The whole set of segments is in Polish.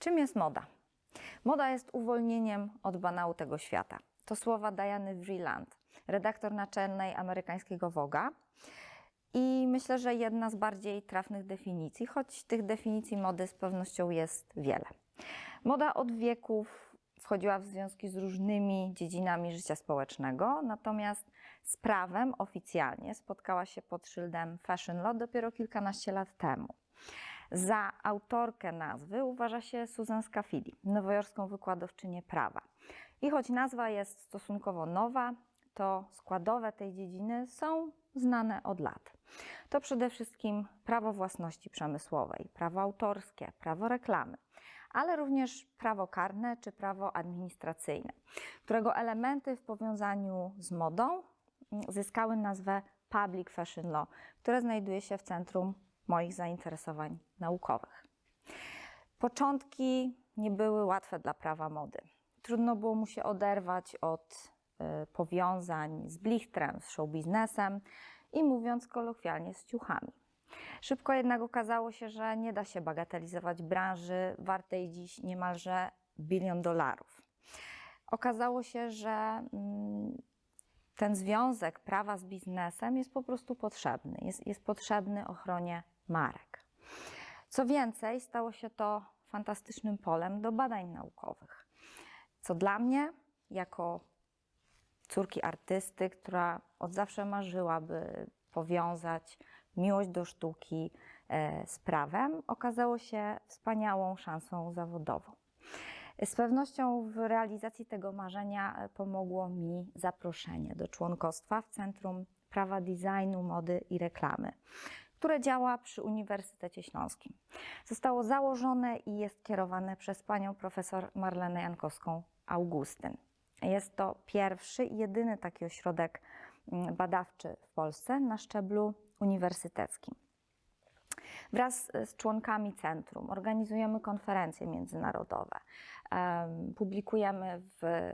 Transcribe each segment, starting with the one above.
Czym jest moda? Moda jest uwolnieniem od banału tego świata. To słowa Diany Vreeland, redaktor naczelnej amerykańskiego Woga. I myślę, że jedna z bardziej trafnych definicji, choć tych definicji mody z pewnością jest wiele. Moda od wieków wchodziła w związki z różnymi dziedzinami życia społecznego, natomiast z prawem oficjalnie spotkała się pod szyldem Fashion Law dopiero kilkanaście lat temu. Za autorkę nazwy uważa się Susan Scafidi, nowojorską wykładowczynię prawa. I choć nazwa jest stosunkowo nowa, to składowe tej dziedziny są znane od lat. To przede wszystkim prawo własności przemysłowej, prawo autorskie, prawo reklamy, ale również prawo karne czy prawo administracyjne, którego elementy w powiązaniu z modą zyskały nazwę Public Fashion Law, które znajduje się w centrum moich zainteresowań naukowych. Początki nie były łatwe dla prawa mody. Trudno było mu się oderwać od y, powiązań z blichtrem, z show biznesem i mówiąc kolokwialnie z ciuchami. Szybko jednak okazało się, że nie da się bagatelizować branży wartej dziś niemalże bilion dolarów. Okazało się, że mm, ten związek prawa z biznesem jest po prostu potrzebny. Jest, jest potrzebny ochronie marek. Co więcej, stało się to fantastycznym polem do badań naukowych. Co dla mnie, jako córki artysty, która od zawsze marzyła, by powiązać miłość do sztuki e, z prawem, okazało się wspaniałą szansą zawodową. Z pewnością w realizacji tego marzenia e, pomogło mi zaproszenie do członkostwa w Centrum Prawa Designu, Mody i Reklamy, które działa przy Uniwersytecie Śląskim. Zostało założone i jest kierowane przez panią profesor Marlenę Jankowską-Augustyn. Jest to pierwszy i jedyny taki ośrodek mm, badawczy w Polsce na szczeblu uniwersyteckim. Wraz z członkami centrum organizujemy konferencje międzynarodowe, em, publikujemy w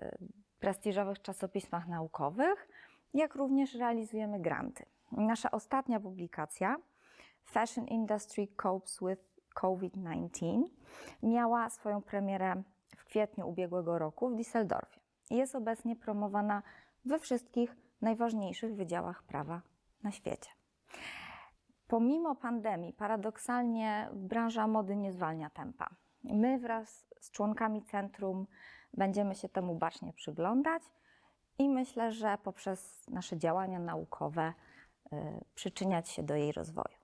prestiżowych czasopismach naukowych, jak również realizujemy granty. Nasza ostatnia publikacja, Fashion Industry Copes with COVID-19, miała swoją premierę w kwietniu ubiegłego roku w Düsseldorfie jest obecnie promowana we wszystkich najważniejszych wydziałach prawa na świecie. Pomimo pandemii, paradoksalnie branża mody nie zwalnia tempa. My wraz z członkami centrum będziemy się temu bacznie przyglądać i myślę, że poprzez nasze działania naukowe y, przyczyniać się do jej rozwoju.